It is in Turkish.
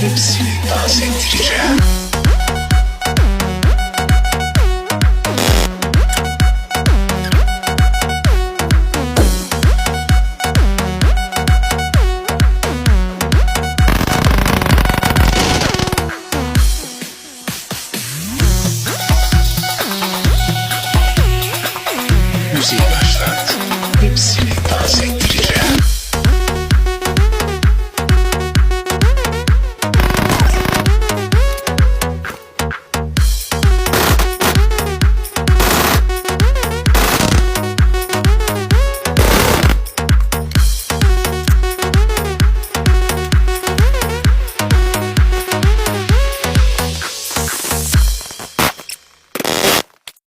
Hepsini dans ettireceğim. müziği başlat.